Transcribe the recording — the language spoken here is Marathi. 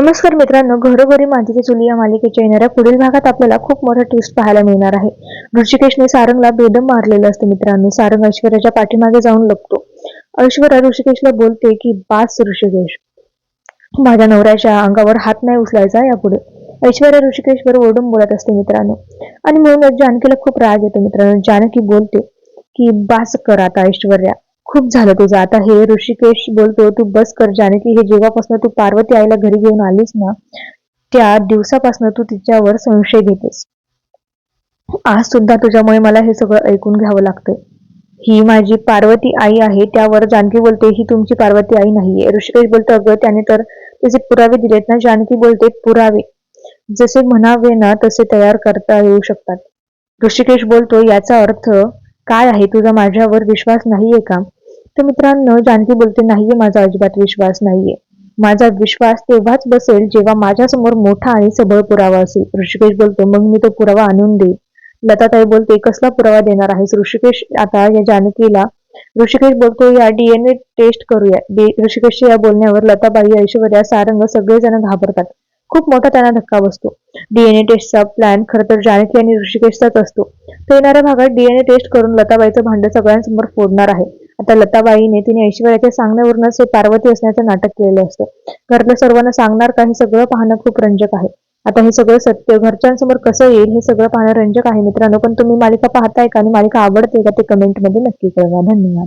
नमस्कार मित्रांनो घरोघरी मातीची चुली या मालिकेच्या येणाऱ्या पुढील भागात आपल्याला खूप मोठा ट्विस्ट पाहायला मिळणार आहे. ऋषिकेशने सारंगला बेदम मारलेलं असतं मित्रांनो. सारंग ऐश्वर्याच्या पाठीमागे जाऊन लपतो. ऐश्वर्या ऋषिकेशला बोलते की बास ऋषिकेश माझ्या नवऱ्याच्या अंगावर हात नाही उचलायचा यापुढे ऐश्वर्या ऋषिकेश बरोबर ओढून बोलत असते मित्रांनो. आणि म्हणूनच जानकीला खूप राग येतो मित्रांनो. जानकी बोलते की बास कर आता ऐश्वर्या. खूप झालं तुझं. आता हे ऋषिकेश बोलतो तू बस कर जानकी हे जेव्हापासून तू पार्वती आईला घरी घेऊन आलीस ना त्या दिवसापासून तू तिच्यावर संशय घेतेस. आज सुद्धा तुझ्यामुळे मला हे सगळं ऐकून घ्यावं लागतंय. ही माझी पार्वती आई आहे त्यावर जानकी बोलते ही तुमची पार्वती आई नाहीये. ऋषिकेश बोलतो अगं त्याने तर त्याचे पुरावे दिलेत ना. जानकी बोलते पुरावे. जसे म्हणावे ना तसे तयार करता येऊ शकतात. ऋषिकेश बोलतो याचा अर्थ काय आहे? तुझा माझ्यावर विश्वास नाहीये का? तर मित्रांनो जानकी बोलते नाहीये माझा अजिबात विश्वास नाहीये. माझा विश्वास तेव्हाच बसेल जेव्हा माझ्यासमोर मोठा आणि सबळ पुरावा असेल. ऋषिकेश बोलतो मग मी तो पुरावा आणून देईल लताताई बोलते कसला पुरावा देणार आहेस? ऋषिकेश आता या जानकीला ऋषिकेश बोलतो या डीएनए टेस्ट करूया. ऋषिकेशच्या या बोलण्यावर लताबाई ऐश्वर्या सारंग सगळेजण घाबरतात. खूप मोठा त्यांना धक्का बसतो. डीएनए टेस्टचा प्लॅन खरं तर जानकी आणि ऋषिकेशचाच असतो. तर येणाऱ्या भागात डीएनए टेस्ट करून लताबाईचं भांड सगळ्यांसमोर फोडणार आहे. आता लताबाईने तिने ऐश्वर्याच्या सांगण्यावरूनच हे पार्वती असण्याचं नाटक केलेलं असतं. घरल्या सर्वांना सांगणार का हे सगळं पाहणं खूप रंजक आहे. आता हे सगळं सत्य घरच्यांसमोर कसं येईल हे सगळं पाहणं रंजक आहे मित्रांनो पण तुम्ही मालिका पाहताय का आणि मालिका आवडते का ते कमेंटमध्ये नक्की कळवा. धन्यवाद.